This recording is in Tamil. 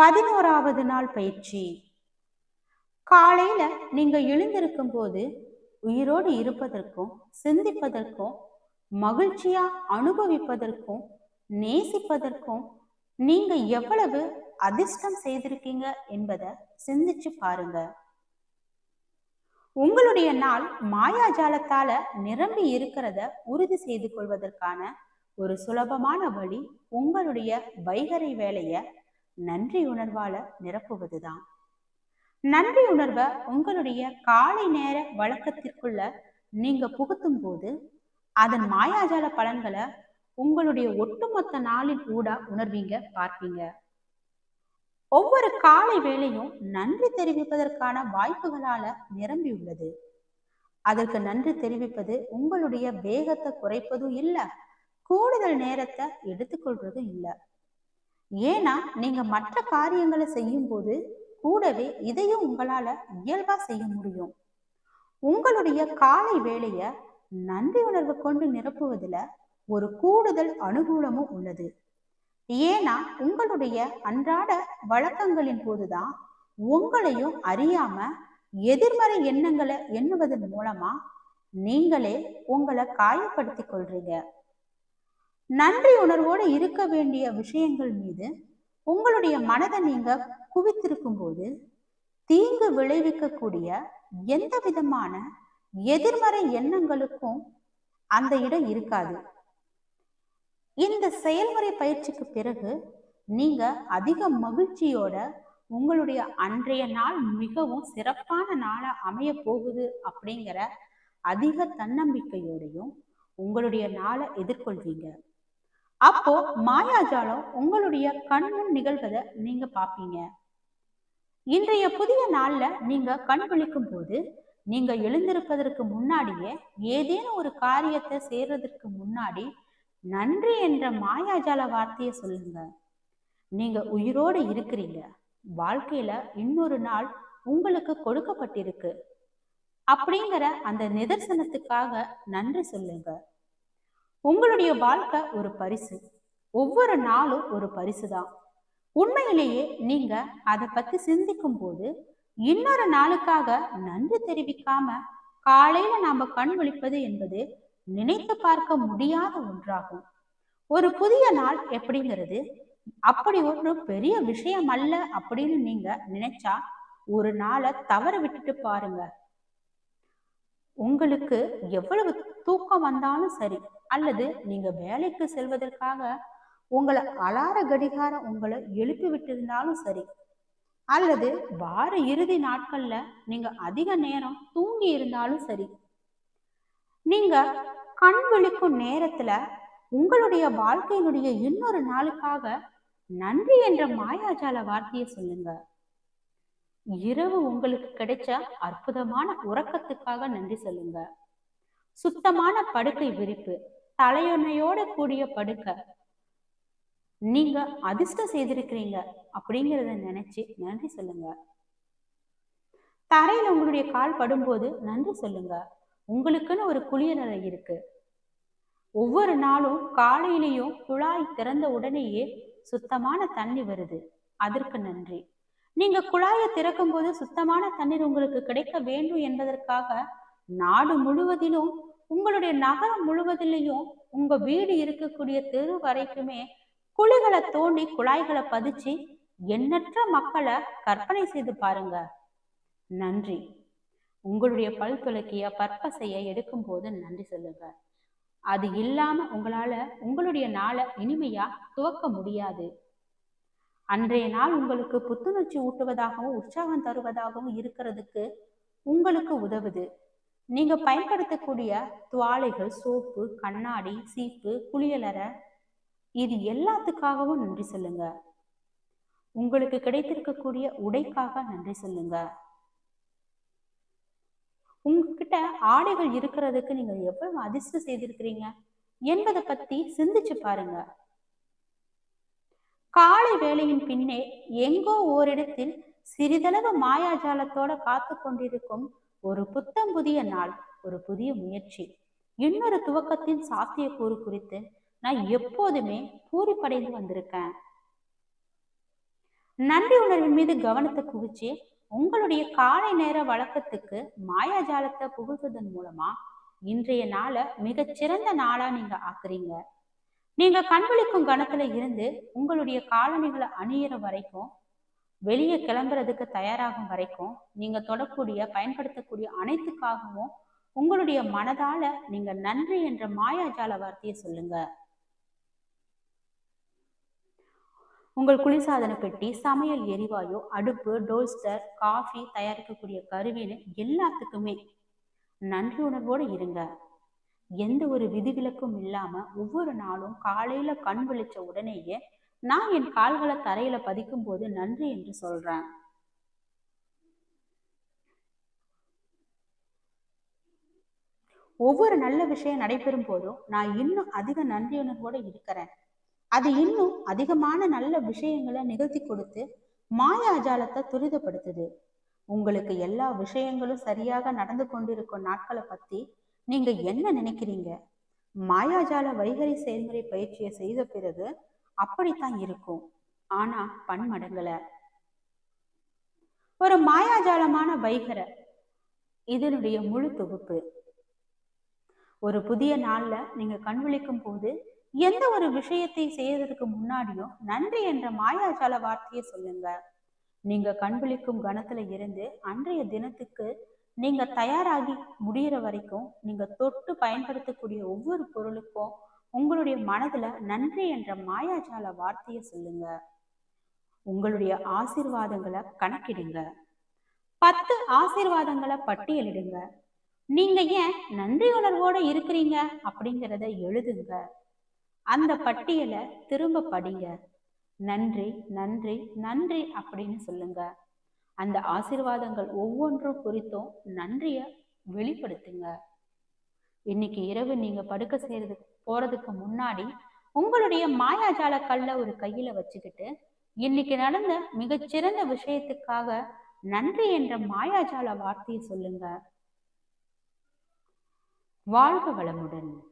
பதினோராவது நாள் பயிற்சி. காலையில நீங்க எழுந்திருக்கும் போது உயிரோடு இருப்பதற்கும் சிந்திப்பதற்கும் மகிழ்ச்சியா அனுபவிப்பதற்கும் நேசிப்பதற்கும் நீங்க எவ்வளவு அதிர்ஷ்டம் செய்திருக்கீங்க என்பதை சிந்திச்சு பாருங்க. உங்களுடைய நாள் மாயாஜாலத்தால நிரம்பி இருக்கிறத உறுதி செய்து கொள்வதற்கான ஒரு சுலபமான வழி உங்களுடைய வைகரை வேலையை நன்றி உணர்வால நிரப்புவதுதான். நன்றி உணர்வை உங்களுடைய காலை நேர வழக்கத்திற்குள்ள நீங்க புகுத்தும் போது அதன் மாயாஜால பலன்களை உங்களுடைய ஒட்டுமொத்த நாளின் ஊடா உணர்வீங்க பார்ப்பீங்க. ஒவ்வொரு காலை வேளையும் நன்றி தெரிவிப்பதற்கான வாய்ப்புகளால நிரம்பியுள்ளது அதற்கு நன்றி தெரிவிப்பது உங்களுடைய வேகத்தை குறைப்பதும் இல்ல கூடுதல் நேரத்தை எடுத்துக்கொள்றதும் இல்லை. ஏன்னா நீங்க மற்ற காரியங்களை செய்யும் போது கூடவே இதையும் உங்களால இயல்பா செய்ய முடியும். உங்களுடைய காலை வேலைய நன்றி உணர்வு கொண்டு நிரப்புவதுல ஒரு கூடுதல் அனுகூலமும் உள்ளது. ஏன்னா உங்களுடைய அன்றாட வழக்கங்களின் போதுதான் உங்களையும் அறியாம எதிர்மறை எண்ணங்களை எண்ணுவதன் மூலமா நீங்களே உங்களை காயப்படுத்திக் கொள்றீங்க. நன்றி உணர்வோடு இருக்க வேண்டிய விஷயங்கள் மீது உங்களுடைய மனதை நீங்க குவித்திருக்கும் போது தீங்கு விளைவிக்கக்கூடிய எந்த விதமான எதிர்மறை எண்ணங்களுக்கும் அந்த இடம் இருக்காது. இந்த செயல்முறை பயிற்சிக்கு பிறகு நீங்க அதிக மகிழ்ச்சியோட உங்களுடைய அன்றைய நாள் மிகவும் சிறப்பான நாளா அமைய போகுது அப்படிங்கிற அதிக தன்னம்பிக்கையோடையும் உங்களுடைய நாளை எதிர்கொள்வீங்க. அப்போ மாயாஜாலம் உங்களுடைய கண்முன் நிகழ்வதை நீங்க பாப்பீங்க இன்றைய புதிய நாள்ல நீங்க கண் விழிக்கும் போது நீங்க எழுந்திருப்பதற்கு முன்னாடியே ஏதேனும் ஒரு காரியத்தை செய்யறதுக்கு முன்னாடி நன்றி என்ற மாயாஜால வார்த்தையை சொல்லுங்க. நீங்க உயிரோடு இருக்கிறீங்க. வாழ்க்கையில இன்னொரு நாள் உங்களுக்கு கொடுக்கப்பட்டிருக்கு. அப்படிங்கிற அந்த நிதர்சனத்துக்காக நன்றி சொல்லுங்க. உங்களுடைய வாழ்க்கை ஒரு பரிசு. ஒவ்வொரு நாளும் ஒரு பரிசு தான் உண்மையிலேயே நீங்க அதை பத்தி சிந்திக்கும் போது இன்னொரு நாளுக்காக நன்றி தெரிவிக்காம காலையில நாம கண் விழிப்பது என்பது நினைத்து பார்க்க முடியாத ஒன்றாகும். ஒரு புதிய நாள் எப்படிங்கிறது அப்படி ஒன்று பெரிய விஷயம் அல்ல அப்படின்னு நீங்க நினைச்சா ஒரு நாளை தவற விட்டுட்டு பாருங்க. உங்களுக்கு எவ்வளவு தூக்கம் வந்தாலும் சரி அல்லது நீங்க வேலைக்கு செல்வதற்காக உங்களை அலார கடிகாரம் உங்களை எழுப்பி விட்டிருந்தாலும் சரி. அல்லது வார இறுதி நாட்கள்ல நீங்க அதிக நேரம் தூங்கி இருந்தாலும் சரி. நீங்க கண் விழிக்கும் நேரத்துல உங்களுடைய வாழ்க்கையினுடைய இன்னொரு நாளுக்காக நன்றி என்ற மாயாஜால வார்த்தையை சொல்லுங்க. இரவு உங்களுக்கு கிடைச்ச அற்புதமான உறக்கத்துக்காக நன்றி சொல்லுங்க. சுத்தமான படுக்கை விரிப்பு தலையணையோட கூடிய படுக்கை நீங்க அதிர்ஷ்டம் செய்திருக்கிறீங்க அப்படிங்கிறத நினைச்சு நன்றி சொல்லுங்க. தரையில உங்களுடைய கால் படும்போது நன்றி சொல்லுங்க. உங்களுக்குன்னு ஒரு குளியலறை இருக்கு. ஒவ்வொரு நாளும் காலையிலையும் குழாய் திறந்த உடனேயே சுத்தமான தண்ணி வருது. அதற்கு நன்றி. நீங்க குழாயை திறக்கும் போது சுத்தமான தண்ணீர் உங்களுக்கு கிடைக்க வேண்டும் என்பதற்காக நாடு முழுவதிலும் உங்களுடைய நகரம் முழுவதிலையும் உங்க வீடு இருக்கக்கூடிய தெரு வரைக்குமே குழிகளை தோண்டி குழாய்களை பதிச்சு எண்ணற்ற மக்களை கற்பனை செய்து பாருங்க. நன்றி. உங்களுடைய பல் துலக்கிய பற்பசைய எடுக்கும் போது நன்றி சொல்லுங்க. அது இல்லாம உங்களால உங்களுடைய நாளை இனிமையா துவக்க முடியாது. அன்றைய நாள் உங்களுக்கு புத்துணர்ச்சி ஊட்டுவதாகவும் உற்சாகம் தருவதாகவும் இருக்கிறதுக்கு உங்களுக்கு உதவுது. நீங்க பயன்படுத்தக்கூடிய துவாலைகள் சோப்பு கண்ணாடி சீப்பு குளியலறை இது எல்லாத்துக்காகவும் நன்றி சொல்லுங்க. உங்களுக்கு கிடைத்திருக்கக்கூடிய உடைக்காக நன்றி சொல்லுங்க. உங்ககிட்ட ஆடைகள் இருக்கிறதுக்கு நீங்க எவ்வளவு அதிர்ஷ்டம் செய்திருக்கிறீங்க? என்பதை பத்தி சிந்திச்சு பாருங்க. காலை வேளையின் பின்னே எங்கோ ஓரிடத்தில் சிறிதளவு மாயாஜாலத்தோட காத்து கொண்டிருக்கும் ஒரு புத்தம் புதிய நாள் ஒரு புதிய முயற்சி. இன்னொரு துவக்கத்தின் சாத்தியக்கூறு குறித்து நான் எப்போதுமே பூரிப்படைந்து வந்திருக்கேன். நன்றி உணர்வின் மீது கவனத்தை குவிச்சு உங்களுடைய காலை நேர வழக்கத்துக்கு மாயாஜாலத்தை புகுத்ததன் மூலமா இன்றைய நாளை மிகச்சிறந்த நாளா நீங்க ஆக்குறீங்க. நீங்க கண்விழிக்கும் கணத்துல இருந்து உங்களுடைய காலணிகளை அணியிற வரைக்கும் வெளியே கிளம்புறதுக்கு தயாராகும் வரைக்கும் நீங்க தொடக்கூடிய பயன்படுத்தக்கூடிய அனைத்துக்காகவும் உங்களுடைய மனதால நீங்க நன்றி என்ற மாயாஜால வார்த்தையை சொல்லுங்க. உங்கள் குளிர்சாதன பெட்டி சமையல் எரிவாயு அடுப்பு டோஸ்டர் காஃபி தயாரிக்கக்கூடிய கருவின்னு எல்லாத்துக்குமே நன்றி உணர்வோடு இருங்க. எந்த ஒரு விதிவிலக்கும் இல்லாம ஒவ்வொரு நாளும் காலையில கண் விழிச்ச உடனேயே நான் என் கால்களை தரையில பதிக்கும் போது நன்றி என்று சொல்றேன். ஒவ்வொரு நல்ல விஷயம் நடைபெறும் போதும் நான் இன்னும் அதிக நன்றியுணர்வோட இருக்கிறேன். அது இன்னும் அதிகமான நல்ல விஷயங்களை நிகழ்த்தி கொடுத்து மாயாஜாலத்தை துரிதப்படுத்துது. உங்களுக்கு எல்லா விஷயங்களும் சரியாக நடந்து கொண்டிருக்கும் நாட்களை பத்தி நீங்க என்ன நினைக்கிறீங்க? மாயாஜால வைகரி செயல்முறை பயிற்சியை செய்த பிறகு அப்படித்தான் இருக்கும். ஆனா பன்மடங்குல. ஒரு மாயாஜாலமான வைகர இதனுடைய முழு தொகுப்பு. ஒரு புதிய நாள்ல நீங்க கண் விழிக்கும் போது எந்த ஒரு விஷயத்தை செய்யறதுக்கு முன்னாடியும் நன்றி என்ற மாயாஜால வார்த்தையை சொல்லுங்க. நீங்க கண் விழிக்கும் கணத்துல இருந்து அன்றைய தினத்துக்கு நீங்க தயாராகி முடியிற வரைக்கும் நீங்க தொட்டு பயன்படுத்தக்கூடிய ஒவ்வொரு பொருளுக்கும் உங்களுடைய மனதுல நன்றி என்ற மாயாஜால வார்த்தையை சொல்லுங்க. உங்களுடைய ஆசீர்வாதங்களை கணக்கிடுங்க. பத்து ஆசீர்வாதங்களை பட்டியலிடுங்க. நீங்க ஏன் நன்றி உணர்வோட இருக்கிறீங்க அப்படிங்கிறத எழுதுங்க. அந்த பட்டியலை திரும்ப படிங்க. நன்றி நன்றி நன்றி அப்படின்னு சொல்லுங்க. அந்த ஆசீர்வாதங்கள் ஒவ்வொன்றும் குறித்தும் நன்றிய வெளிப்படுத்துங்க. இன்னைக்கு இரவு நீங்க படுக்க செய்யறதுக்கு போறதுக்கு முன்னாடி உங்களுடைய மாயாஜால கல்ல ஒரு கையில வச்சுக்கிட்டு இன்னைக்கு நடந்த மிகச்சிறந்த விஷயத்துக்காக நன்றி என்ற மாயாஜால வார்த்தையை சொல்லுங்க. வாழ்க வளமுடன்.